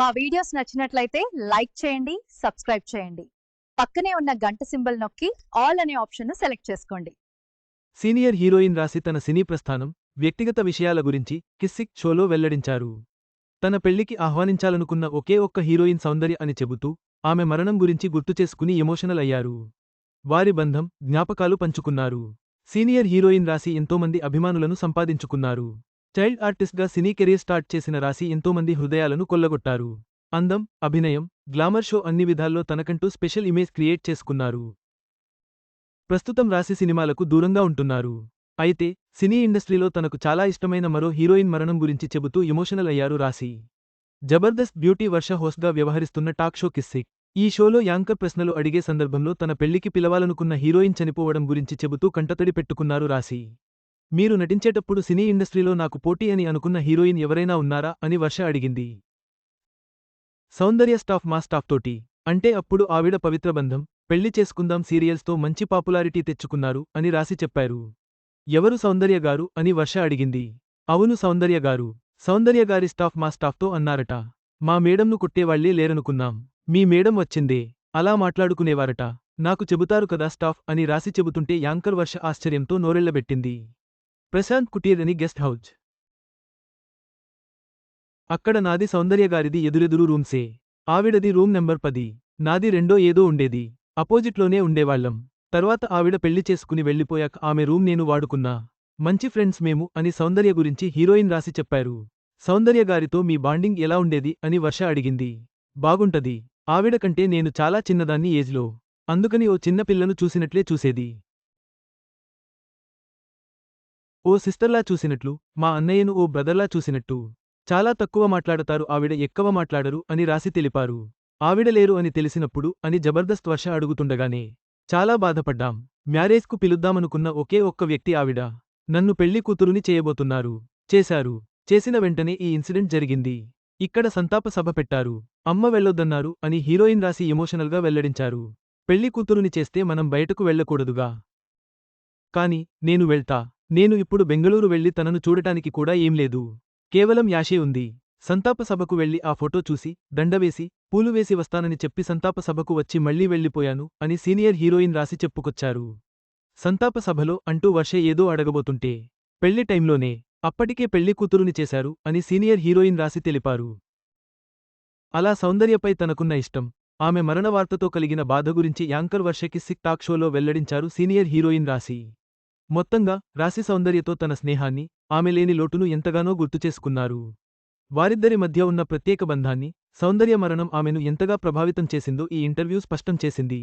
మా వీడియోస్ నచ్చినట్లయితే లైక్ చేయండి సబ్స్క్రైబ్ చేయండి. పక్కనే ఉన్న గంట సింబల్ నొక్కి ఆల్ అనే ఆప్షన్ను సెలెక్ట్ చేసుకోండి. సీనియర్ హీరోయిన్ రాశి తన సినీ ప్రస్థానం వ్యక్తిగత విషయాల గురించి కిస్సిక్ షోలో వెల్లడించారు. తన పెళ్ళికి ఆహ్వానించాలనుకున్న ఒకే ఒక్క హీరోయిన్ సౌందర్య అని చెబుతూ ఆమె మరణం గురించి గుర్తుచేసుకుని ఎమోషనల్ అయ్యారు. వారి బంధం జ్ఞాపకాలు పంచుకున్నారు. సీనియర్ హీరోయిన్ రాసి ఎంతోమంది అభిమానులను సంపాదించుకున్నారు. చైల్డ్ ఆర్టిస్ట్గా సినీ కెరీర్ స్టార్ట్ చేసిన రాశి ఎంతోమంది హృదయాలను కొల్లగొట్టారు. అందం అభినయం గ్లామర్ షో అన్ని విధాల్లో తనకంటూ స్పెషల్ ఇమేజ్ క్రియేట్ చేసుకున్నారు. ప్రస్తుతం రాశి సినిమాలకు దూరంగా ఉంటున్నారు. అయితే సినీ ఇండస్ట్రీలో తనకు చాలా ఇష్టమైన మరో హీరోయిన్ మరణం గురించి చెబుతూ ఎమోషనల్ అయ్యారు రాశి. జబర్దస్త్ బ్యూటీ వర్ష హోస్ట్గా వ్యవహరిస్తున్న టాక్ షో కిస్సిక్ ఈ షోలో యాంకర్ ప్రశ్నలు అడిగే సందర్భంలో తన పెళ్ళికి పిలవాలనుకున్న హీరోయిన్ చనిపోవడం గురించి చెబుతూ కంటతడి పెట్టుకున్నారు రాశి. మీరు నటించేటప్పుడు సినీ ఇండస్ట్రీలో నాకు పోటీ అని అనుకున్న హీరోయిన్ ఎవరైనా ఉన్నారా అని వర్ష అడిగింది. సౌందర్య స్టాఫ్ మా స్టాఫ్ తోటి. అంటే అప్పుడు ఆవిడ పవిత్ర బంధం పెళ్ళి చేసుకుందాం సీరియల్స్తో మంచి పాపులారిటీ తెచ్చుకున్నారు అని రాసి చెప్పారు. ఎవరు సౌందర్య గారు అని వర్ష అడిగింది. అవును సౌందర్య గారు. సౌందర్య గారి స్టాఫ్ మా స్టాఫ్తో అన్నారట. మా మేడంను కుట్టేవాళ్ళే లేరనుకున్నాం. మీ మేడం వచ్చిందే. అలా మాట్లాడుకునేవారట. నాకు చెబుతారు కదా స్టాఫ్ అని రాసి చెబుతుంటే యాంకర్ వర్ష ఆశ్చర్యంతో నోరెళ్ళబెట్టింది ప్రశాంత్ కుటీర్ అని గెస్ట్ హౌజ్. అక్కడ నాది సౌందర్యగారిది ఎదురెదురు రూమ్సే. ఆవిడది రూమ్ నెంబర్ పది. నాది రెండో ఏదో ఉండేది. అపోజిట్లోనే ఉండేవాళ్ళం తర్వాత ఆవిడ పెళ్ళి చేసుకుని వెళ్ళిపోయాక ఆమె రూమ్ నేను వాడుకున్నా. మంచి ఫ్రెండ్స్ మేము అని సౌందర్య గురించి హీరోయిన్ రాసి చెప్పారు. సౌందర్య గారితో మీ బాండింగ్ ఎలా ఉండేది అని వర్ష అడిగింది. బాగుంటది. ఆవిడ కంటే నేను చాలా చిన్నదాన్ని ఏజ్లో. అందుకని ఓ చిన్నపిల్లను చూసినట్లే చూసేది. ఓ సిస్టర్లా చూసినట్లు మా అన్నయ్యను ఓ బ్రదర్లా చూసినట్టు. చాలా తక్కువ మాట్లాడతారు ఆవిడ ఎక్కువ మాట్లాడరు అని రాసి తెలిపారు. ఆవిడ లేరు అని తెలిసినప్పుడు అని జబర్దస్త్ వర్ష అడుగుతుండగానే చాలా బాధపడ్డాం. మ్యారేజ్కు పిలుద్దామనుకున్న ఒకే ఒక్క వ్యక్తి ఆవిడ. నన్ను పెళ్ళి కూతురుని చేయబోతున్నారు. చేశారు. చేసిన వెంటనే ఈ ఇన్సిడెంట్ జరిగింది. ఇక్కడ సంతాప సభ పెట్టారు. అమ్మ వెళ్ళొద్దన్నారు అని హీరోయిన్ రాసి ఎమోషనల్గా వెల్లడించారు. పెళ్ళి కూతురుని చేస్తే మనం బయటకు వెళ్ళకూడదుగా. కాని నేను వెళ్తా. నేను ఇప్పుడు బెంగళూరు వెళ్ళి తనను చూడటానికి కూడా ఏం లేదు. కేవలం యాషే ఉంది. సంతాప సభకు వెళ్ళి ఆ ఫోటో చూసి దండవేసి పూలు వేసి వస్తానని చెప్పి సంతాప సభకు వచ్చి మళ్ళీ వెళ్ళిపోయాను అని సీనియర్ హీరోయిన్ రాసి చెప్పుకొచ్చారు. సంతాప సభలో అంటూ వర్ష ఏదో అడగబోతుంటే పెళ్ళి టైంలోనే అప్పటికే పెళ్ళి కూతురుని చేశారు అని సీనియర్ హీరోయిన్ రాసి తెలిపారు. అలా సౌందర్యపై తనకున్న ఇష్టం ఆమె మరణ వార్తతో కలిగిన బాధ గురించి యాంకర్ వర్షకి సిక్ టాక్ షోలో వెల్లడించారు సీనియర్ హీరోయిన్ రాశి మొత్తంగా రాశి సౌందర్యతో తన స్నేహాన్ని ఆమె లేని లోటును ఎంతగానో గుర్తుచేసుకున్నారు వారిద్దరి మధ్య ఉన్న ప్రత్యేక బంధాన్ని సౌందర్య మరణం ఆమెను ఎంతగా ప్రభావితం చేసిందో ఈ ఇంటర్వ్యూ స్పష్టం చేసింది.